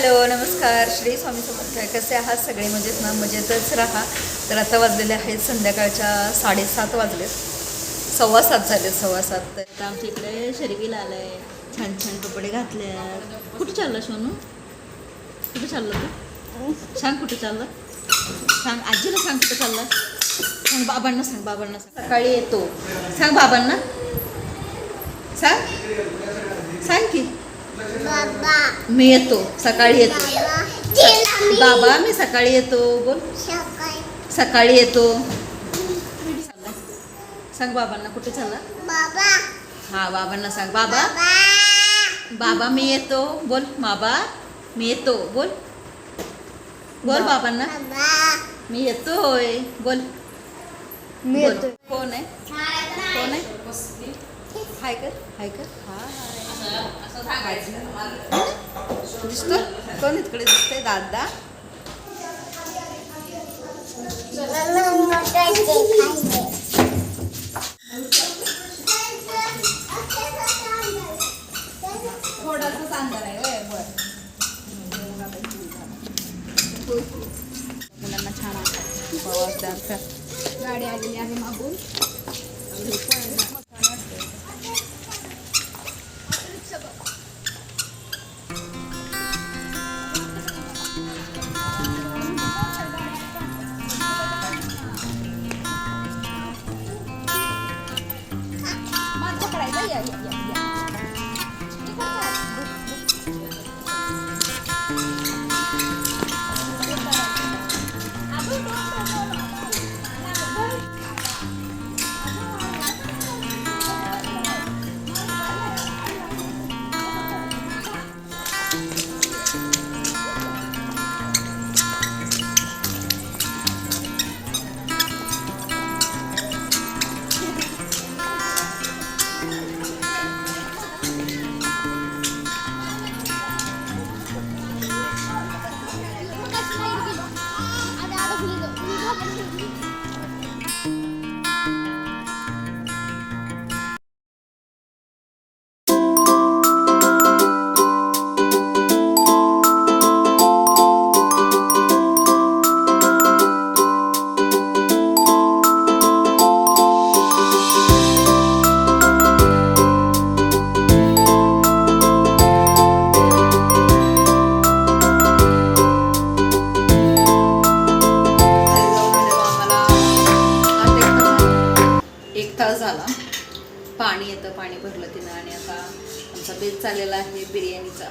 Hello नमस्कार. श्री स्वामी समर्थ. कसे आहात सगळे? मजेत ना? मजेतच राहा. तर आता वाजलेले आहेत संध्याकाळच्या साडेसात वाजले सव्वा सात झाले सव्वा सात. तर आता आमच्या इकडे शर्वीला आलं आहे छान छान कपडे घातले कुठे चाललं सोनू? कुठे चाललं तू? सांग कुठे चाललं? सांग. आजीला सांग कुठे चाललं? सांग बाबांना सांग बाबांना सांग. सकाळी येतो. सांग बाबांना. सांग. सांग की. मी येतो. सकाळी येतो. बाबा. मी सकाळी येतो. बोल. सकाळी. येतो. सांग बाबांना कुठे चालला बाबा. हा बाबांना सांग. बाबा. बाबा. मी येतो. बोल. बाबा मी येतो. बोल. बोल बाबांना. बाबा. मी येतोय. बोल. मी. कोण आहे? कोण आहे? हाय कर हाय कर हाय दिसतो कोण इकडे दिसतंय? दादा? थोडासा मुलांना छान आवडतं गाडी आलेली आहे मागून. एक झाला. पाणी येतं पाणी भरलं तिनं आणि आता आमचा बेत चाललेला आहे बिर्याणीचा.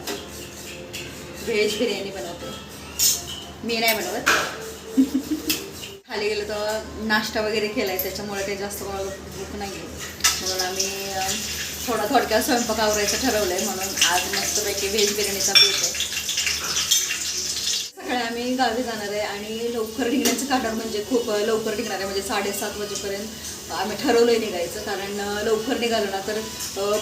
व्हेज बिर्याणी बनवते. मी नाही बनवत. खाली गेलो तर नाश्ता वगैरे केला आहे त्याच्यामुळे काही जास्त कोणाला भूक नाही आहे म्हणून आम्ही थोडा थोडक्यात स्वयंपाक आवरायचं ठरवलं आहे म्हणून आज मस्तपैकी व्हेज बिर्याणीचा बेत आहे. सकाळी आम्ही गावी जाणार आहे आणि लवकर निघण्याचं कारण म्हणजे खूप लवकर निघणार आहे. म्हणजे साडेसात वाजेपर्यंत आम्ही ठरवलंय निघायचं कारण लवकर निघालं ना तर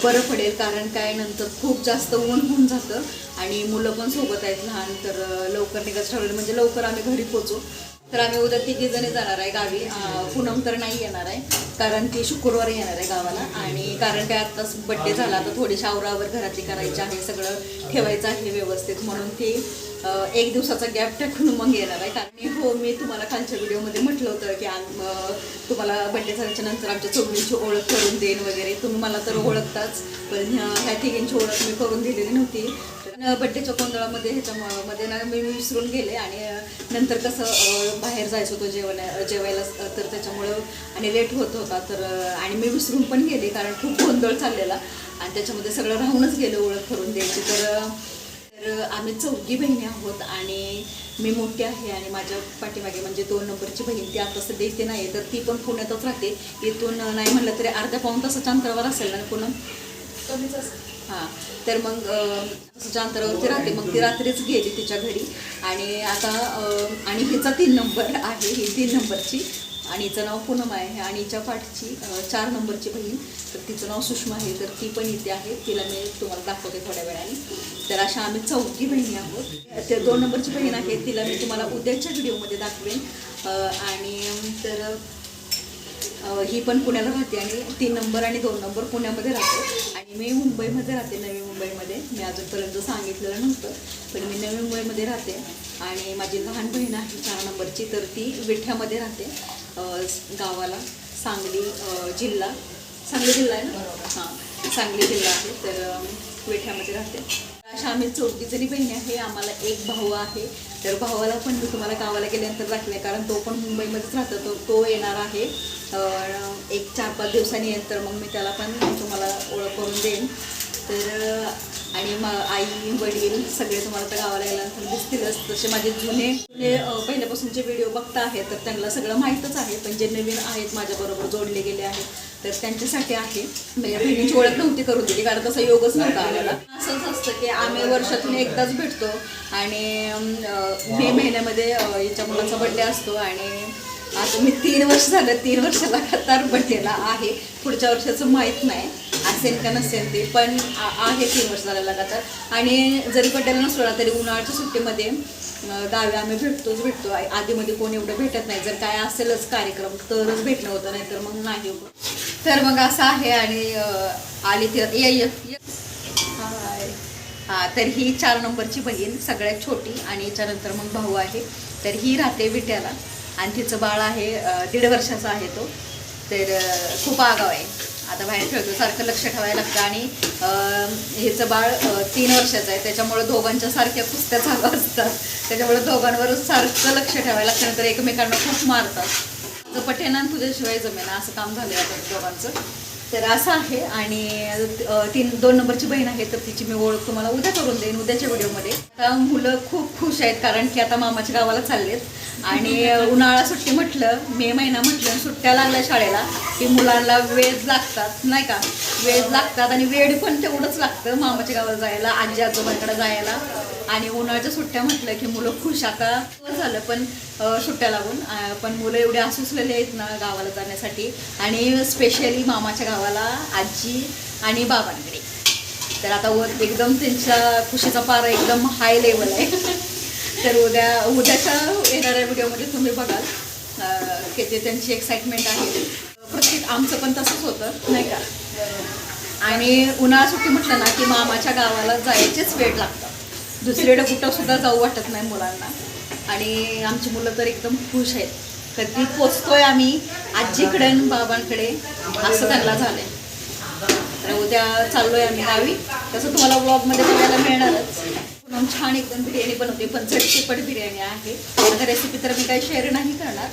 बरं पडेल. कारण काय नंतर खूप जास्त ऊन होऊन जातं आणि मुलं पण सोबत आहेत लहान तर लवकर निघायचं ठरवलं. म्हणजे लवकर आम्ही घरी पोचू तर आम्ही उद्या तिघी जणी जाणार आहे गावी. पुनम पूनम तर नाही येणार आहे कारण ती शुक्रवारी येणार आहे गावाला. आणि कारण काय आत्ताच बड्डे झाला तर थोडीशी आवरावर घरातली करायची आहे सगळं ठेवायचं आहे व्यवस्थित. म्हणून ती एक दिवसाचा गॅप टाकून मग येणार आहे. कारण हो मी तुम्हाला कालच्या व्हिडिओमध्ये म्हटलं होतं की तुम्हाला बड्डे झाल्याच्यानंतर आमच्या चौघींची ओळख करून देईन वगैरे. तुम्ही मला तर ओळखताच पण ह्या ह्या ओळख मी करून दिलेली नव्हती. पण बड्डेच्या गोंधळामध्ये ह्याच्यामध्ये ना मी विसरून गेले आणि नंतर कसं बाहेर जायचं होतं जेवण जेवायला तर त्याच्यामुळं आणि लेट होत होता. तर आणि मी विसरून पण गेले कारण खूप गोंधळ चाललेला. आणि त्याच्यामध्ये सगळं राहूनच गेलं ओळख करून द्यायची. तर तर आम्ही चौघी बहिणी आहोत आणि मी मोठी आहे आणि माझ्या पाठीमागे म्हणजे दोन नंबरची बहीण ती आता सध्या इथे नाही तर ती पण पुण्यातच राहते. इथून नाही म्हणलं तरी अर्ध्या पाऊन तासाच्या अंतरावर असेल ना पुन्हा? कमीच हां तर मग तसंच्या अंतरावरती राहते. मग ती रात्रीच गेली तिच्या घरी. आणि आता आणि हिचा तीन नंबर आहे ही तीन नंबरची. आणि नाव पूनम आहे. आणि हिच्या पाठची चार नंबरची बहीण. तर तिचं नाव सुषमा आहे. तर ती पण इथे आहे. तिला मी तुम्हाला दाखवते थोड्या वेळाने. तर अशा आम्ही चौथी बहिणी आहोत. त्या दोन नंबरची बहीण आहे. तिला मी तुम्हाला उद्याच्या व्हिडिओमध्ये दाखवेन. आणि तर ही पण पुण्याला राहते आणि तीन नंबर आणि दोन नंबर पुण्यामध्ये राहते. आणि मी मुंबईमध्ये राहते नवी मुंबईमध्ये. मी अजूनपर्यंत सांगितलेलं नव्हतं पण मी नवी मुंबईमध्ये राहते. आणि माझी लहान बहीण आहे चार नंबरची तर ती विठ्यामध्ये राहते. गावाला सांगली जिल्हा. सांगली जिल्हा आहे ना? हां. सांगली जिल्हा आहे. तर विठ्यामध्ये राहते. अशा आम्ही चौघी जणी बहिणी आहे. आम्हाला एक भाऊ आहे. तर भावाला पण मी तुम्हाला गावाला गेल्यानंतर दाखले कारण तो पण मुंबईमध्येच राहतो. तो तो येणार आहे. एक चार पाच दिवसांनी येईल. तर मग मी त्याला पण तुम्हाला ओळख करून देईन. तर आणि मा आई वडील सगळे तुम्हाला तर गावाला गेल्यानंतर दिसतीलच तसे माझे जुने जुने म्हणजे, पहिल्यापासूनचे व्हिडिओ बघता आहेत तर त्यांना सगळं माहीतच आहे. पण जे नवीन आहेत माझ्याबरोबर जोडले गेले आहेत तर त्यांच्यासाठी आहे. म्हणजे बहिणीची ओळख नव्हती करून दिली कारण तसा योगच नव्हता आम्हाला. असंच असतं की आम्ही वर्षातून एकदाच भेटतो. आणि मे महिन्यामध्ये याच्या मुलाचा बड्डे असतो आणि आता मी तीन वर्ष झालं तीन वर्षाला लगातार बड्डेला आहे. पुढच्या वर्षाचं माहीत नाही. असेल का नसेल ते पण आहे तीन वर्ष झालं लगातार. आणि जरी बड्डेला नसलो तरी उन्हाळ्याच्या सुट्टीमध्ये गावी आम्ही भेटतोच भेटतो. आधीमध्ये कोण एवढं भेटत नाही. जर काय असेलच कार्यक्रम तरच भेटणं होतं नाही तर मग नाही होतं. तर मग असं आहे आणि आली ती ये ये हा तर ही चार नंबरची बहीण सगळ्यात छोटी आणि याच्यानंतर मग भाऊ आहे. तर ही राहते विट्याला. आणि तिचं बाळ आहे दीड वर्षाचा आहे तो. तर खूप आगाव आहे. आता बाहेर खेळतो सारखं लक्ष ठेवायला लागतं. आणि अं, बाळ तीन वर्षाचं आहे. त्याच्यामुळे दोघांच्या सारख्या कुस्त्या चालू असतात. त्याच्यामुळे दोघांवर सारखं लक्ष ठेवायला लागतं. नंतर एकमेकांना खूप मारतात. तुझं आणि तुझ्याशिवाय जमेना. असं काम झालं आहे दोघांचं. तर असं आहे आणि तीन दोन नंबरची बहीण आहे तर तिची मी ओळख तुम्हाला उद्या करून देईन उद्याच्या व्हिडिओमध्ये. आता मुलं खूप खुश आहेत कारण की आता मामाच्या गावाला चाललेत. आणि उन्हाळा सुट्टी म्हटलं मे महिना म्हटलं सुट्ट्या लागल्या शाळेला की मुलांना वेळ लागतात नाही का? वेळ लागतात आणि वेळ पण तेवढंच लागतं मामाच्या गावाला जायला आजी आजोबांकडे जायला. आणि उन्हाळ्याच्या सुट्ट्या म्हटलं की मुलं खुश आता बरं झालं पण सुट्ट्या लागून पण मुलं एवढे आसुसलेली आहेत ना गावाला जाण्यासाठी. आणि स्पेशली मामाच्या गावाला आजी आणि बाबांकडे. तर आता वर एकदम त्यांच्या खुशीचा पारा एकदम हाय लेवल आहे. तर उद्या उद्याच्या येणाऱ्या व्हिडिओमध्ये तुम्ही बघाल की ते त्यांची एक्साइटमेंट आहे. प्रत्येक आमचं पण तसंच होतं नाही का? आणि उन्हाळा सुट्टी म्हटलं ना की मामाच्या गावाला जायचेच वेळ लागतं दुसरीकडे कुठं सुद्धा जाऊ वाटत नाही मुलांना. आणि आमची मुलं तर एकदम खुश आहेत. कधी पोचतोय आम्ही आजीकडे आणि बाबांकडे असं त्यांना झालंय. तर उद्या चाललोय आम्ही गावी. तसं तुम्हाला ब्लॉगमध्ये बघायला मिळणारच. एकदम छान एकदम बिर्याणी बनवते. पण झटपट बिर्याणी आहे. आता रेसिपी तर मी काही शेअर नाही करणार.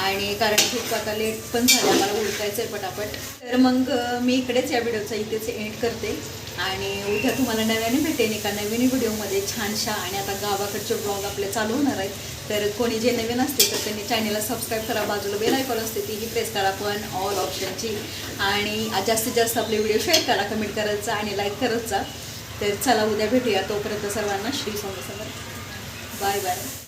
आणि कारण खूप आता लेट पण झालं मला उलटायचं आहे पटापट. तर मग मी इकडेच या व्हिडिओचा इथेच एंड करते. आणि उद्या तुम्हाला नव्याने भेटेन एका नवीन व्हिडिओमध्ये छानशा. आणि आता गावाकडचे ब्लॉग आपले चालू होणार आहेत. तर कोणी जे नवीन असते तर त्यांनी चॅनेलला सबस्क्राईब करा. बाजूला बेल आयकॉन असते तीही प्रेस करा. पण ऑल ऑप्शनची आणि जास्तीत जास्त आपले व्हिडिओ शेअर करा कमेंट करत जा आणि लाईक करत जा. तर चला उद्या भेटूया. तोपर्यंत सर्वांना श्री स्वामी समर्थ. Bye bye.